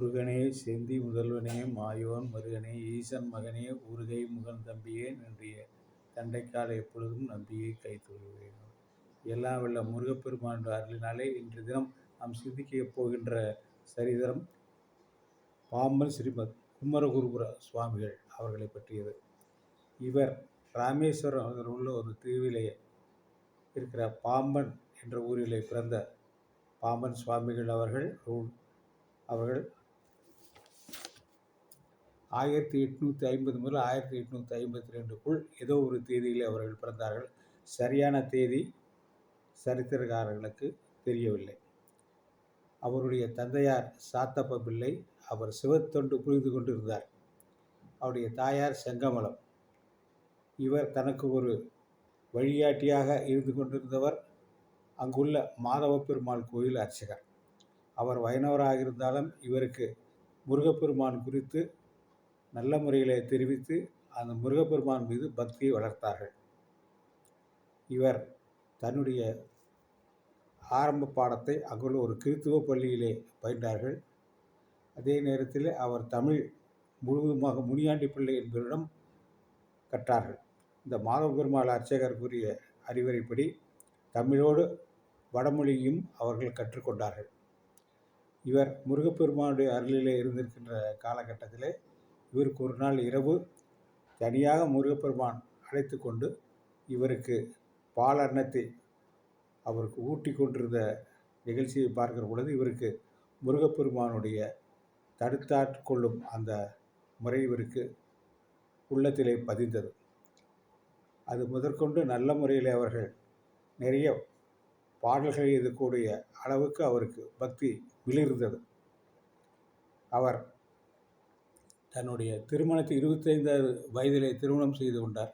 முருகனே செந்தி முதல்வனே மாயோன் மருகனே ஈசன் மகனே ஊருகை முகன் தம்பியே நன்றிய. தண்டைக்கால எப்பொழுதும் நம்பியை கைத்தொழுவேன் எல்லாம் வல்ல முருகப்பெருமான் அருளினாலே இன்று தினம் நாம் சிந்திக்க போகின்ற சரிதரம் பாம்பன் ஸ்ரீமத் குமரகுருபுர சுவாமிகள் அவர்களை பற்றியது. இவர் ராமேஸ்வரம் உள்ள ஒரு தீவிலே இருக்கிற பாம்பன் என்ற ஊரிலே பிறந்த பாம்பன் சுவாமிகள் அவர்கள் அவர்கள் ஆயிரத்தி எட்நூற்றி ஐம்பது முதல் ஆயிரத்தி எட்நூற்றி ஐம்பத்தி ரெண்டுக்குள் ஏதோ ஒரு தேதியில் அவர்கள் பிறந்தார்கள். சரியான தேதி சரித்திரக்காரர்களுக்கு தெரியவில்லை. அவருடைய தந்தையார் சாத்தப்ப பிள்ளை அவர் சிவத்தொண்டு புரிந்து கொண்டிருந்தார். அவருடைய தாயார் செங்கமலம். இவர் தனக்கு ஒரு வழிகாட்டியாக இருந்து கொண்டிருந்தவர் அங்குள்ள மாதவ பெருமாள் கோயில் அர்ச்சகர். அவர் வைணவராக இருந்தாலும் இவருக்கு முருகப்பெருமான் குறித்து நல்ல முறைகளை தெரிவித்து அந்த முருகப்பெருமான் மீது பக்தியை வளர்த்தார்கள். இவர் தன்னுடைய ஆரம்ப பாடத்தை அங்குள்ள ஒரு கிறித்துவ பள்ளியிலே பயின்றார்கள். அதே நேரத்தில் அவர் தமிழ் முழுவதுமாக முனியாண்டி பிள்ளை என்பவரிடம் கற்றார்கள். இந்த மாதவ பெருமாள் அர்ச்சகர் கூறிய அறிவுரைப்படி தமிழோடு வடமொழியும் அவர்கள் கற்றுக்கொண்டார்கள். இவர் முருகப்பெருமானுடைய அருளிலே இருந்திருக்கின்ற காலகட்டத்திலே இவருக்கு ஒரு நாள் இரவு தனியாக முருகப்பெருமான் அழைத்து கொண்டு இவருக்கு பால் அன்னத்தை அவருக்கு ஊட்டி கொண்டிருந்த நிகழ்ச்சியை பார்க்கிற பொழுது இவருக்கு முருகப்பெருமானுடைய தடுத்தாட்கொள்ளும் அந்த முறை இவருக்கு உள்ளத்திலே பதிந்தது. அது முதற்கொண்டு நல்ல முறையில் அவர்கள் நிறைய பாடல்கள் எழுதக்கூடிய அளவுக்கு அவருக்கு பக்தி மிளிர்ந்தது. அவர் தன்னுடைய திருமணத்தை இருபத்தைந்தாவது வயதிலே திருமணம் செய்து கொண்டார்.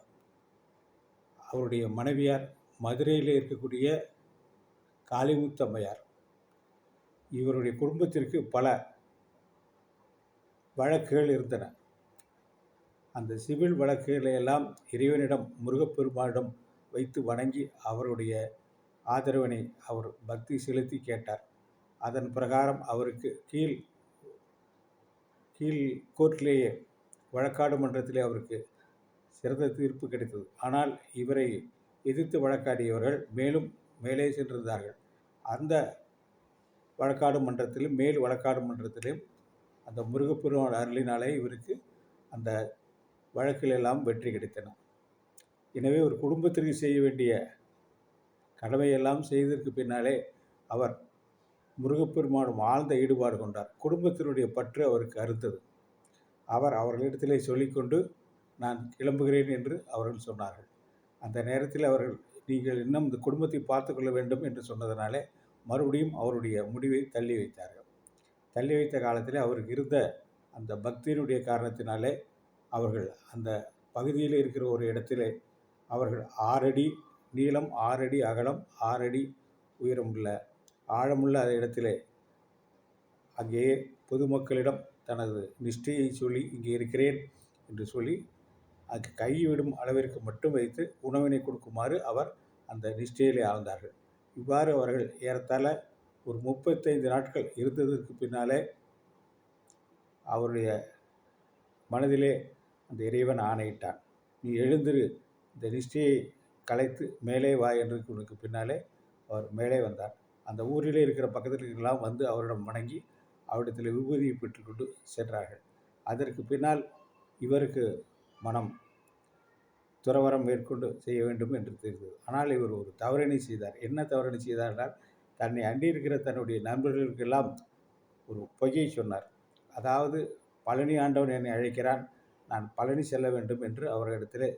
அவருடைய மனைவியார் மதுரையில் இருக்கக்கூடிய காளிமுத்தம்மையார். இவருடைய குடும்பத்திற்கு பல வழக்குகள் இருந்தன. அந்த சிவில் வழக்குகளை எல்லாம் இறைவனிடம் முருகப்பெருமானிடம் வைத்து வணங்கி அவருடைய ஆதரவினை அவர் பக்தி செலுத்தி கேட்டார். அதன் பிரகாரம் அவருக்கு கீழ் கீழ் கோர்ட்டிலேயே வழக்காடு மன்றத்திலே அவருக்கு சிறந்த தீர்ப்பு கிடைத்தது. ஆனால் இவரை எதிர்த்து வழக்காடியவர்கள் மேலும் மேலே சென்றிருந்தார்கள். அந்த வழக்காடு மன்றத்திலும் மேல் வழக்காடு மன்றத்திலும் அந்த முருகப்பெருமான் அருளினாலே இவருக்கு அந்த வழக்கிலெல்லாம் வெற்றி கிடைத்தன. எனவே ஒரு குடும்பத்திற்கு செய்ய வேண்டிய கடமையெல்லாம் செய்ததற்கு பின்னாலே அவர் முருகப்பெருமானும் ஆழ்ந்த ஈடுபாடு கொண்டார். குடும்பத்தினுடைய பற்று அவருக்கு அறுத்தது. அவர் அவர்களிடத்திலே சொல்லிக்கொண்டு நான் கிளம்புகிறேன் என்று அவர்கள் சொன்னார்கள். அந்த நேரத்தில் அவர்கள் நீங்கள் இன்னும் இந்த குடும்பத்தை பார்த்து கொள்ள வேண்டும் என்று சொன்னதனாலே மறுபடியும் அவருடைய முடிவை தள்ளி வைத்தார்கள். தள்ளி வைத்த காலத்தில் அவருக்கு இருந்த அந்த பக்தியினுடைய காரணத்தினாலே அவர்கள் அந்த பகுதியில் இருக்கிற ஒரு இடத்திலே அவர்கள் ஆறடி நீளம் ஆறடி அகலம் ஆறடி உயரமுள்ள ஆழமுள்ள இடத்திலே. அங்கே பொதுமக்களிடம் தனது நிஷ்டையை சொல்லி இங்கே இருக்கிறேன் என்று சொல்லி அது கைவிடும் அளவிற்கு மட்டும் வைத்து உணவினை கொடுக்குமாறு அவர் அந்த நிஷ்டையிலே ஆழ்ந்தார்கள். இவ்வாறு அவர்கள் ஏறத்தாழ ஒரு முப்பத்தைந்து நாட்கள் இருந்ததற்கு பின்னாலே அவருடைய மனதிலே அந்த இறைவன் ஆணையிட்டான். நீ எழுந்திரு இந்த நிஷ்டையை கலைத்து மேலே வா என்று உனக்கு பின்னாலே அவர் மேலே வந்தார். அந்த ஊரிலே இருக்கிற பக்கத்தில் வந்து அவரிடம் வணங்கி அவரிடத்தில் விபூதியை பெற்றுக்கொண்டு சென்றார்கள். அதற்கு பின்னால் இவருக்கு மனம் துறவரம் மேற்கொண்டு செய்ய வேண்டும் என்று தெரிந்தது. ஆனால் இவர் ஒரு தவறினை செய்தார். என்ன தவறினை செய்தார் என்றால் தன்னை அண்டி இருக்கிற தன்னுடைய நண்பர்களுக்கெல்லாம் ஒரு பொய்யை சொன்னார். அதாவது பழனி ஆண்டவன் என்னை அழைக்கிறான் நான் பழனி செல்ல வேண்டும் என்று அவர்களிடத்தில்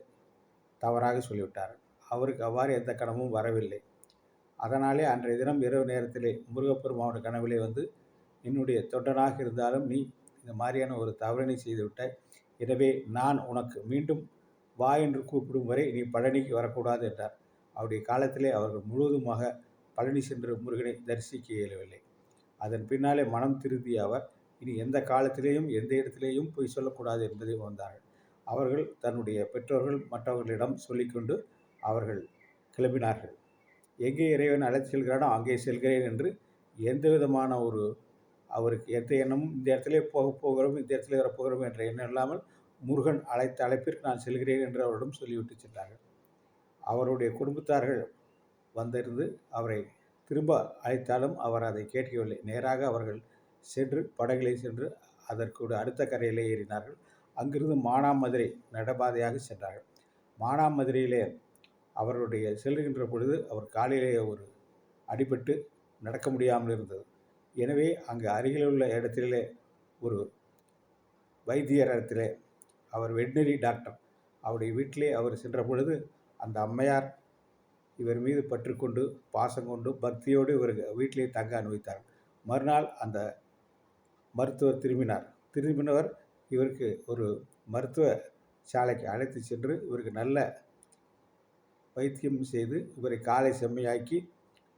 தவறாக சொல்லிவிட்டார் அவருக்கு அவ்வாறு எந்த கனவும் வரவில்லை. அதனாலே அன்றைய தினம் இரவு நேரத்திலே முருகப்பெருமானோட கனவிலே வந்து என்னுடைய தொண்டனாக இருந்தாலும் நீ இந்த மாதிரியான ஒரு தவறினை செய்துவிட்டாய் எனவே நான் உனக்கு மீண்டும் வா என்று கூப்பிடும் வரை நீ பழனிக்கு வரக்கூடாது என்றார். அவருடைய காலத்திலே அவர்கள் முழுவதுமாக பழனி சென்று முருகனை தரிசிக்க இயலவில்லை. அதன் பின்னாலே மனம் திருந்திய அவர் இனி எந்த காலத்திலேயும் எந்த இடத்திலேயும் போய் சொல்லக்கூடாது என்பதை உணர்ந்தார்கள். அவர்கள் தன்னுடைய பெற்றோர்கள் மற்றவர்களிடம் சொல்லிக்கொண்டு அவர்கள் கிளம்பினார்கள். எங்கே இறைவன் அழைத்து செல்கிறானோ அங்கே செல்கிறேன் என்று எந்த விதமான ஒரு அவருக்கு எந்த எண்ணமும் இந்த இடத்திலே போக போகிறோம் இந்த இடத்துல வர போகிறோம் என்ற எண்ணம் இல்லாமல் முருகன் அழைத்த அழைப்பிற்கு நான் செல்கிறேன் என்று அவரிடம் சொல்லிவிட்டு சென்றார்கள். அவருடைய குடும்பத்தார்கள் வந்திருந்து அவரை திரும்ப அழைத்தாலும் அவர் அதை கேட்கவில்லை. நேராக அவர்கள் சென்று படகிலே சென்று அதற்கு அடுத்த கரையிலே ஏறினார்கள். அங்கிருந்து மானாமதுரை நடபாதையாக சென்றார்கள். மானாமதுரையிலே அவருடைய செல்கின்ற பொழுது அவர் காலிலே ஒரு அடிபட்டு நடக்க முடியாமல் இருந்தது. எனவே அங்கு அருகில் உள்ள இடத்திலே ஒரு வைத்தியர் இடத்திலே அவர் வெட்னரி டாக்டர். அவருடைய வீட்டிலே அவர் சென்ற பொழுது அந்த அம்மையார் இவர் மீது பற்றுக்கொண்டு பாசம் கொண்டு பக்தியோடு இவர் வீட்டிலே தங்க அனுபவித்தார். மறுநாள் அந்த மருத்துவர் திரும்பினார். திரும்பினவர் இவருக்கு ஒரு மருத்துவ சாலைக்கு அழைத்து சென்று இவருக்கு நல்ல வைத்தியம் செய்து இவரை காலை செம்மையாக்கி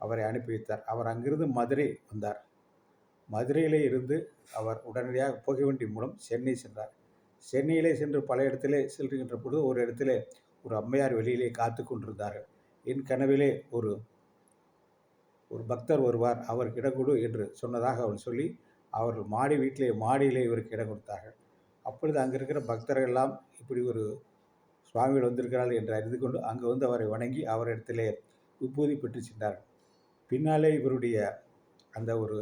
அவரை அனுப்பி வைத்தார் அவர் அங்கிருந்து மதுரை வந்தார். மதுரையிலே இருந்து அவர் உடனடியாக புகைவண்டி மூலம் சென்னை சென்றார். சென்னையிலே சென்று பல இடத்திலே செல்கின்ற பொழுது ஒரு இடத்திலே ஒரு அம்மையார் வெளியிலே காத்து கொண்டிருந்தார்கள் என் கனவிலே ஒரு ஒரு பக்தர் வருவார் அவருக்கு இடம் கொடு என்று சொன்னதாக அவர் சொல்லி அவர்கள் மாடி வீட்டிலே மாடியிலே இவருக்கு இடம் கொடுத்தார்கள். அப்பொழுது அங்கே இருக்கிற பக்தர்கள் எல்லாம் இப்படி ஒரு சுவாமிகள் வந்திருக்கிறார்கள் என்று அறிந்து கொண்டு அங்கே வந்து அவரை வணங்கி அவரிடத்திலே உப்பூதி பெற்று சென்றார்கள் பின்னாலே இவருடைய அந்த ஒரு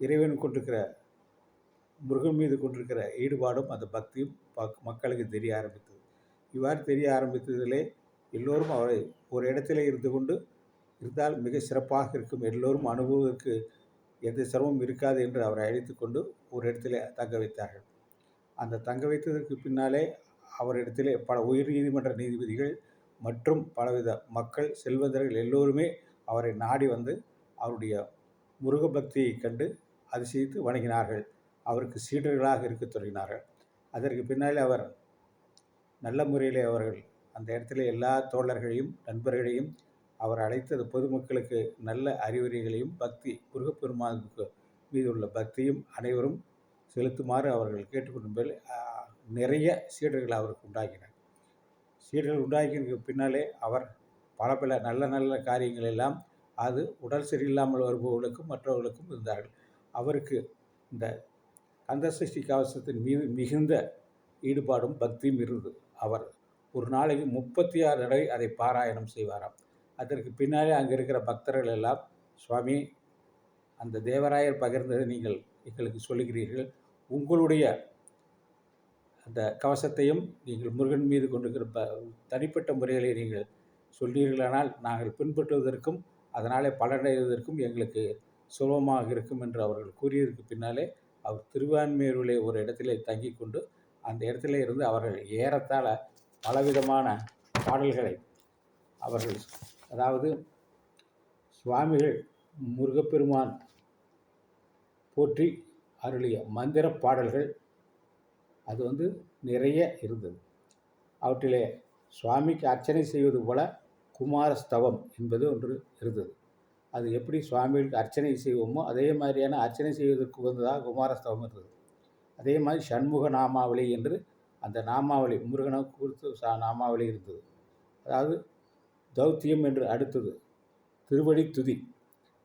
இறைவன் கொண்டிருக்கிற முருகன் மீது கொண்டிருக்கிற ஈடுபாடும் அந்த பக்தியும் மக்களுக்கு தெரிய ஆரம்பித்தது. இவ்வாறு தெரிய ஆரம்பித்ததிலே எல்லோரும் அவரை ஒரு இடத்திலே இருந்து கொண்டு இருந்தால் மிக சிறப்பாக இருக்கும். எல்லோரும் அனுபவத்திற்கு எந்த சிரமம் இருக்காது என்று அவரை அழைத்து கொண்டு ஒரு இடத்திலே தங்க வைத்தார்கள். அந்த தங்க வைத்ததற்கு பின்னாலே அவரிடத்திலே பல உயர் நீதிமன்ற நீதிபதிகள் மற்றும் பலவித மக்கள் செல்வந்தர்கள் எல்லோருமே அவரை நாடி வந்து அவருடைய முருக பக்தியை கண்டு அதிசயித்து வணங்கினார்கள். அவருக்கு சீடர்களாக இருக்க தொடங்கினார்கள். அதற்கு பின்னாலே அவர் நல்ல முறையிலே அவர்கள் அந்த இடத்துல எல்லா தோழர்களையும் நண்பர்களையும் அவர் அழைத்தது பொதுமக்களுக்கு நல்ல அறிவுரைகளையும் பக்தி முருகப்பெருமானுக்கு மீது உள்ள பக்தியும் அனைவரும் செலுத்துமாறு அவர்கள் கேட்டுக்கொண்டு நிறைய சீடர்கள் அவருக்கு உண்டாக்கினார் சீடர்கள் உண்டாக்கின பின்னாலே அவர் பல பல நல்ல நல்ல காரியங்கள் எல்லாம் அது உடல் சரியில்லாமல் வருபவர்களுக்கும் மற்றவர்களுக்கும் இருந்தார்கள். அவருக்கு இந்த கந்தசஷ்டி கவசத்தின் மீது மிகுந்த ஈடுபாடும் பக்தியும் இருந்தது. அவர் ஒரு நாளைக்கு முப்பத்தி ஆறு தடவை அதை பாராயணம் செய்வாராம். அதற்கு பின்னாலே அங்கே இருக்கிற பக்தர்கள் எல்லாம் சுவாமி அந்த தேவராயர் பகிர்ந்ததை நீங்கள் எங்களுக்கு சொல்லுகிறீர்கள். உங்களுடைய அந்த கவசத்தையும் நீங்கள் முருகன் மீது கொண்டிருக்கிற ப தனிப்பட்ட முறைகளை நீங்கள் சொன்னீர்களானால் நாங்கள் பின்பற்றுவதற்கும் அதனாலே பலனடைவதற்கும் எங்களுக்கு சுலபமாக இருக்கும் என்று அவர்கள் கூறியதற்கு பின்னாலே அவர் திருவான்மையூரிலே ஒரு இடத்திலே தங்கி கொண்டு அந்த இடத்துல இருந்து அவர்கள் ஏறத்தாழ பலவிதமான பாடல்களை அவர்கள் அதாவது சுவாமிகள் முருகப்பெருமான் போற்றி அருளிய மந்திர பாடல்கள் அது வந்து நிறைய இருந்தது. அவற்றிலே சுவாமிக்கு அர்ச்சனை செய்வது போல குமாரஸ்தவம் என்பது ஒன்று இருந்தது. அது எப்படி சுவாமிகளுக்கு அர்ச்சனை செய்வோமோ அதே மாதிரியான அர்ச்சனை செய்வதற்கு உகந்ததாக குமாரஸ்தவம் இருந்தது. அதே மாதிரி சண்முக நாமாவளி என்று அந்த நாமாவளி முருகனை குறித்து சா நாமாவளி இருந்தது. அதாவது தௌத்தியம் என்று அடுத்தது திருவடி துதி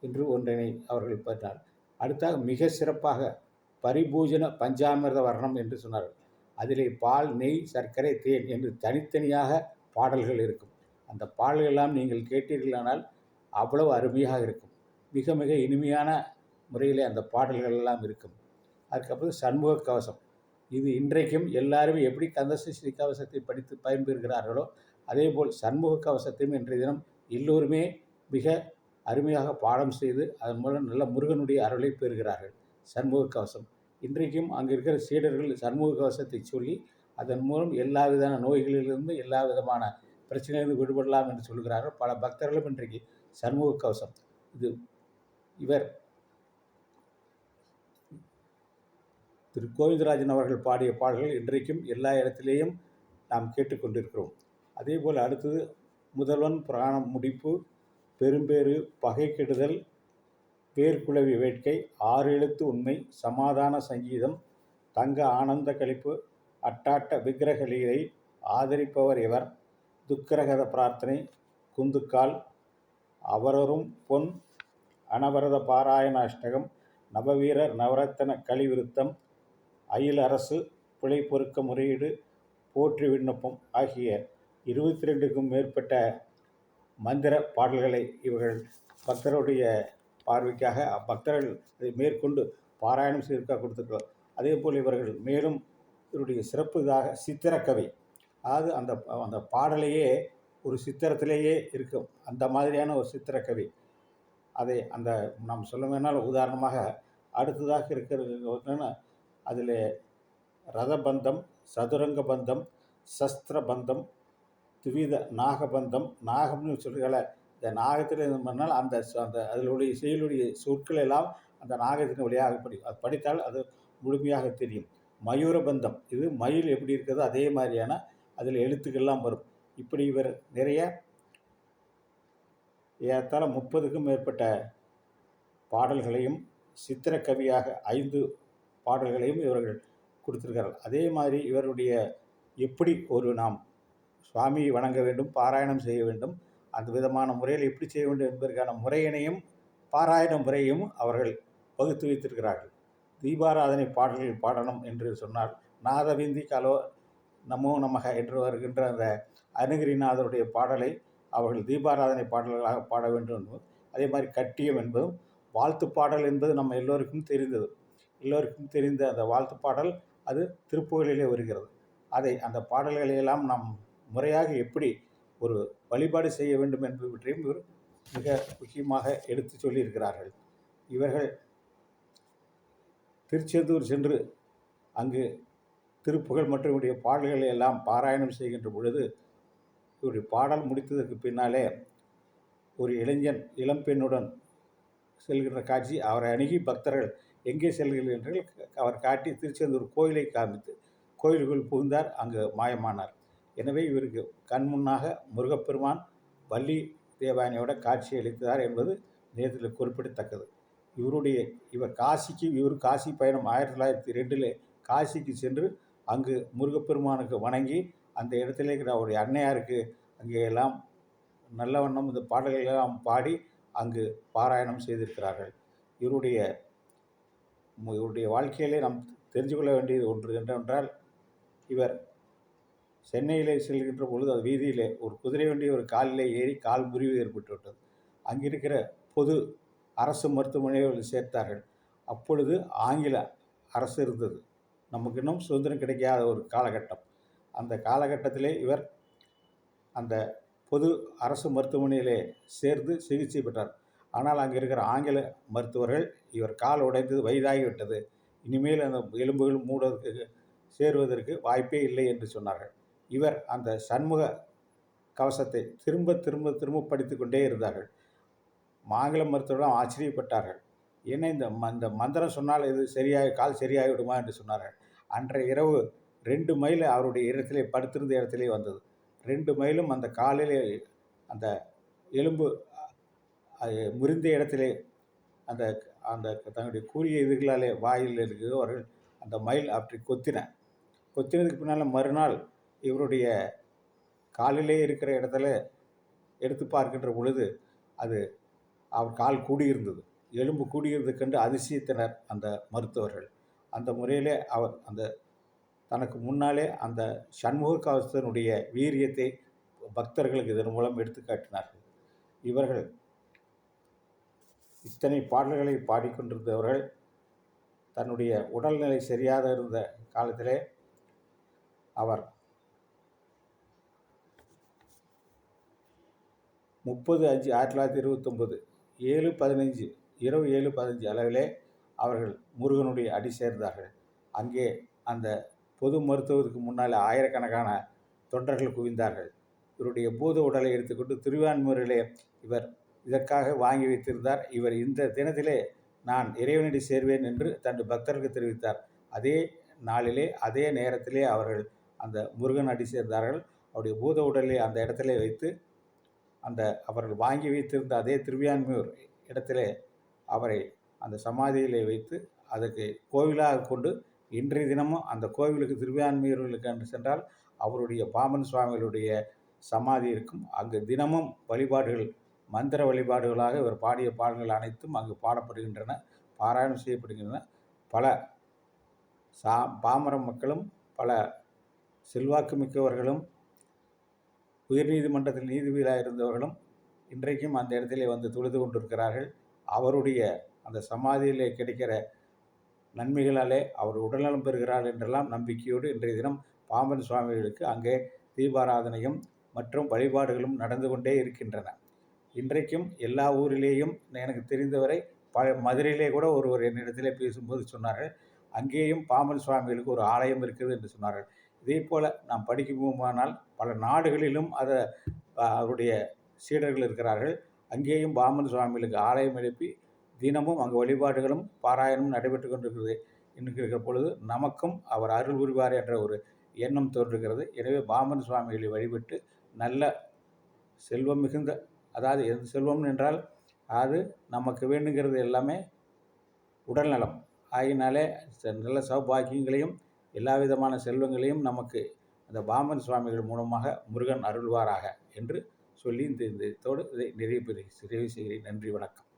என்று ஒன்றினை அவர்கள் பெற்றார். அடுத்தாக மிக சிறப்பாக பரிபூஜன பஞ்சாமிர்த வர்ணம் என்று சொன்னார்கள் அதிலே பால் நெய் சர்க்கரை தேன் என்று தனித்தனியாக பாடல்கள் இருக்கும். அந்த பாடல்களெல்லாம் நீங்கள் கேட்டீர்களானால் அவ்வளவு அருமையாக இருக்கும். மிக மிக இனிமையான முறையிலே அந்த பாடல்கள் எல்லாம் இருக்கும். அதுக்கப்புறம் சண்முக கவசம். இது இன்றைக்கும் எல்லாருமே எப்படி கந்தசஷ்டி கவசத்தை படித்து பயன்பெறுகிறார்களோ அதேபோல் சண்முக கவசத்தையும் இன்றைய தினம் எல்லோருமே மிக அருமையாக பாடம் செய்து அதன் மூலம் நல்ல முருகனுடைய அருளை பெறுகிறார்கள். சண்முக கவசம் இன்றைக்கும் அங்கே இருக்கிற சீடர்கள் சண்முக கவசத்தை சொல்லி அதன் மூலம் எல்லா விதமான நோய்களிலிருந்து எல்லா விதமான பிரச்சனையிலிருந்து விடுபடலாம் என்று சொல்கிறார்கள். பல பக்தர்களும் இன்றைக்கு சண்முக கவசம் இது இவர் திரு. கோவிந்தராஜன் அவர்கள் பாடிய பாடல்கள் இன்றைக்கும் எல்லா இடத்திலேயும் நாம் கேட்டுக்கொண்டிருக்கிறோம். அதே போல் அடுத்தது முதல்வன் புராணம் முடிப்பு பெரும்பேறு பகை கெடுதல் பேர்குழவி வேட்கை ஆறு எழுத்து உண்மை சமாதான சங்கீதம் தங்க ஆனந்த கழிப்பு அட்டாட்ட விக்கிரகலீலை ஆதரிப்பவர் இவர் துக்கிரகத பிரார்த்தனை குந்துக்கால் அவரரும் பொன் அனவரத பாராயண அஷ்டகம் நவவீரர் நவரத்தன கலிவிருத்தம் அயில் அரசு பிழை பொறுக்க முறையீடு போற்றி விண்ணப்பம் ஆகிய இருபத்தி ரெண்டுக்கும் மேற்பட்ட மந்திர பாடல்களை இவர்கள் பக்தருடைய பார்வைக்காக பக்தர்கள் அதை மேற்கொண்டு பாராயணம் செய்திருக்க கொடுத்துருக்கிறார். அதே போல் இவர்கள் மேலும் இவருடைய சிறப்பு இதாக சித்திரக்கவை அதாவது அந்த அந்த பாடலையே ஒரு சித்திரத்திலேயே இருக்கும். அந்த மாதிரியான ஒரு சித்திரக்கவி அதை அந்த நாம் சொல்ல வேணால் உதாரணமாக அடுத்ததாக இருக்கிறது அதில் ரதபந்தம் சதுரங்க பந்தம் சஸ்திர பந்தம் துவித நாகபந்தம் நாகம்னு சொல்கிறல இந்த நாகத்தில் இது பண்ணால் அந்த அந்த அதிலுடைய செயலுடைய சொற்கள் எல்லாம் அந்த நாகத்தின் வழியாக படி அது படித்தால் அது முழுமையாக தெரியும். மயூரபந்தம் இது மயில் எப்படி இருக்கிறதோ அதே மாதிரியான அதில் எழுத்துக்கள்லாம் வரும். இப்படி இவர் நிறைய ஏறத்தாழ முப்பதுக்கும் மேற்பட்ட பாடல்களையும் சித்திரக்கவியாக ஐந்து பாடல்களையும் இவர்கள் கொடுத்திருக்கிறார்கள் அதே மாதிரி இவருடைய எப்படி ஒரு நாம் சுவாமியை வணங்க வேண்டும் பாராயணம் செய்ய வேண்டும் அந்த விதமான முறையில் எப்படி செய்ய வேண்டும் என்பதற்கான முறையினையும் பாராயண முறையும் அவர்கள் வகுத்து வைத்திருக்கிறார்கள். தீபாராதனை பாடல்கள் பாடணும் என்று சொன்னால் நாதவிந்தி கலோ நமோ நமக என்று வருகின்ற அந்த அருணகிரிநாதருடைய பாடலை அவர்கள் தீபாராதனை பாடல்களாக பாட வேண்டும் என்பதும் அதே மாதிரி கட்டியம் என்பதும் வாழ்த்து பாடல் என்பது நம்ம எல்லோருக்கும் தெரிந்தது. எல்லோருக்கும் தெரிந்த அந்த வாழ்த்து பாடல் அது திருப்புகளிலே வருகிறது. அதை அந்த பாடல்களையெல்லாம் நாம் முறையாக எப்படி ஒரு வழிபாடு செய்ய வேண்டும் என்பவற்றையும் இவர் மிக முக்கியமாக எடுத்து சொல்லியிருக்கிறார்கள். இவர்கள் திருச்செந்தூர் சென்று அங்கு திருப்புகழ் மற்றும் இவருடைய பாடல்களை எல்லாம் பாராயணம் செய்கின்ற பொழுது இவருடைய பாடல் முடித்ததற்கு பின்னாலே ஒரு இளைஞன் இளம்பெண்ணுடன் செல்கின்ற காட்சி அவரை அணுகி பக்தர்கள் எங்கே செல்கிறீர்கள் அவர் காட்டி திருச்செந்தூர் கோயிலை காமித்து கோயிலுக்குள் புகுந்தார் அங்கு மாயமானார். எனவே இவருக்கு கண் முன்னாக முருகப்பெருமான் வள்ளி தேவானியோட காட்சி அளித்தார் என்பது நேரத்தில் குறிப்பிடத்தக்கது. இவருடைய இவர் காசிக்கு இவர் காசி பயணம் ஆயிரத்தி தொள்ளாயிரத்தி ரெண்டில் காசிக்கு சென்று அங்கு முருகப்பெருமானுக்கு வணங்கி அந்த இடத்துல இருக்கிற அவருடைய அன்னையாருக்கு அங்கே எல்லாம் நல்ல வண்ணம் இந்த பாடல்களெல்லாம் பாடி அங்கு பாராயணம் செய்திருக்கிறார்கள். இவருடைய இவருடைய வாழ்க்கையிலே நாம் தெரிஞ்சு கொள்ள வேண்டியது ஒன்று என்னவென்றால் இவர் சென்னையிலே செல்கின்ற பொழுது அது வீதியிலே ஒரு குதிரை வண்டி ஒரு காலிலே ஏறி கால் முறிவு ஏற்பட்டு விட்டது அங்கிருக்கிற பொது அரசு மருத்துவமனையில் சேர்த்தார்கள். அப்பொழுது ஆங்கில அரசு இருந்தது. நமக்கு இன்னும் சுதந்திரம் கிடைக்காத ஒரு காலகட்டம். அந்த காலகட்டத்திலே இவர் அந்த பொது அரசு மருத்துவமனையிலே சேர்ந்து சிகிச்சை பெற்றார். ஆனால் அங்கே இருக்கிற ஆங்கில மருத்துவர்கள் இவர் கால் உடைந்தது வயதாகிவிட்டது. இனிமேல் அந்த எலும்புகள் மூடுவதற்கு சேருவதற்கு வாய்ப்பே இல்லை என்று சொன்னார்கள். இவர் அந்த சண்முக கவசத்தை திரும்ப திரும்ப திரும்ப படித்து கொண்டே இருந்தார்கள். மாங்கிலம் மருத்துவர்களும் ஆச்சரியப்பட்டார்கள். ஏன்னா இந்த ம இந்த மந்திரம் சொன்னால் இது சரியாக கால் சரியாகிவிடுமா என்று சொன்னார்கள். அன்றைய இரவு ரெண்டு மைல் அவருடைய இடத்திலே படுத்திருந்த இடத்திலே வந்தது. ரெண்டு மைலும் அந்த காலிலே அந்த எலும்பு முறிந்த இடத்திலே அந்த அந்த தன்னுடைய கூறிய இதுகளாலே வாயில் இருக்கிறவர்கள் அந்த மயில் அப்படி கொத்தின. கொத்தினதுக்கு பின்னால் மறுநாள் இவருடைய காலிலே இருக்கிற இடத்துல எடுத்து பார்க்கின்ற பொழுது அது அவர் கால் கூடியிருந்தது. எலும்பு கூடியிருந்தது கண்டு அதிசயத்தினர் அந்த மருத்துவர்கள். அந்த முறையிலே அவர் அந்த தனக்கு முன்னாலே அந்த சண்முக கவசத்தினுடைய வீரியத்தை பக்தர்களுக்கு இதன் மூலம் எடுத்து காட்டினார்கள். இவர்கள் இத்தனை பாடல்களை பாடிக்கொண்டிருந்தவர்கள் தன்னுடைய உடல்நிலை சரியாக இருந்த காலத்திலே அவர் முப்பது அஞ்சு ஆயிரத்தி தொள்ளாயிரத்தி இருபத்தொம்பது ஏழு பதினஞ்சு இரவு ஏழு பதினஞ்சு அளவிலே அவர்கள் முருகனுடைய அடி சேர்ந்தார்கள். அங்கே அந்த பொது மருத்துவத்துக்கு முன்னால் ஆயிரக்கணக்கான தொண்டர்கள் குவிந்தார்கள். இவருடைய பூத உடலை எடுத்துக்கொண்டு திருவான்மூரிலே இவர் இதற்காக வாங்கி வைத்திருந்தார். இவர் இந்த தினத்திலே நான் இறைவனடி சேர்வேன் என்று தன் பக்தர்களுக்கு தெரிவித்தார். அதே நாளிலே அதே நேரத்திலே அவர்கள் அந்த முருகன் அடி சேர்ந்தார்கள். அவருடைய பூத உடலை அந்த இடத்திலே வைத்து அந்த அவர்கள் வாங்கி வைத்திருந்த அதே திருவியான்மையூர் இடத்திலே அவரை அந்த சமாதியிலே வைத்து அதுக்கு கோவிலாக கொண்டு இன்றைய தினமும் அந்த கோவிலுக்கு திருவியான்மையூர்களுக்கு என்று சென்றால் அவருடைய பாமன் சுவாமிகளுடைய சமாதி இருக்கும். அங்கு தினமும் வழிபாடுகள் மந்திர வழிபாடுகளாக இவர் பாடிய பாடல்கள் அனைத்தும் அங்கு பாடப்படுகின்றன பாராயணம் செய்யப்படுகின்றன. பல சா பாமர மக்களும் பல செல்வாக்கு மிக்கவர்களும் உயர்நீதிமன்றத்தில் நீதிபதியாக இருந்தவர்களும் இன்றைக்கும் அந்த இடத்திலே வந்து தொழுது கொண்டிருக்கிறார்கள். அவருடைய அந்த சமாதியிலே கிடைக்கிற நன்மைகளாலே அவர் உடல்நலம் பெறுகிறார் என்றெல்லாம் நம்பிக்கையோடு இன்றைய தினம் பாம்பன் சுவாமிகளுக்கு அங்கே தீபாராதனையும் மற்றும் வழிபாடுகளும் நடந்து கொண்டே இருக்கின்றன. இன்றைக்கும் எல்லா ஊரிலேயும் எனக்கு தெரிந்தவரை ப மதுரையிலே கூட ஒருவர் என்னிடத்திலே பேசும்போது சொன்னார்கள். அங்கேயும் பாம்பன் சுவாமிகளுக்கு ஒரு ஆலயம் இருக்குது என்று சொன்னார்கள். இதே போல் நாம் படிக்குமானால் பல நாடுகளிலும் அதை அவருடைய சீடர்கள் இருக்கிறார்கள். அங்கேயும் பாமன் சுவாமிகளுக்கு ஆலயம் எழுப்பி தினமும் அங்கு வழிபாடுகளும் பாராயணமும் நடைபெற்று கொண்டிருக்கிறது. இருக்கிற பொழுது நமக்கும் அவர் அருள் புரிவார் என்ற ஒரு எண்ணம் தோன்றுகிறது. எனவே பாமன் சுவாமிகளை வழிபட்டு நல்ல செல்வம் மிகுந்த அதாவது எந்த செல்வம் என்றால் அது நமக்கு வேணுங்கிறது எல்லாமே உடல்நலம். ஆகினாலே நல்ல சௌபாக்கியங்களையும் எல்லா விதமான செல்வங்களையும் நமக்கு அந்த பாமன் சுவாமிகள் மூலமாக முருகன் அருள்வாராக என்று சொல்லி இந்த இந்த இதோடு இதை நிறைவு பெறு நிறைவு செய்கிறேன் நன்றி வணக்கம்.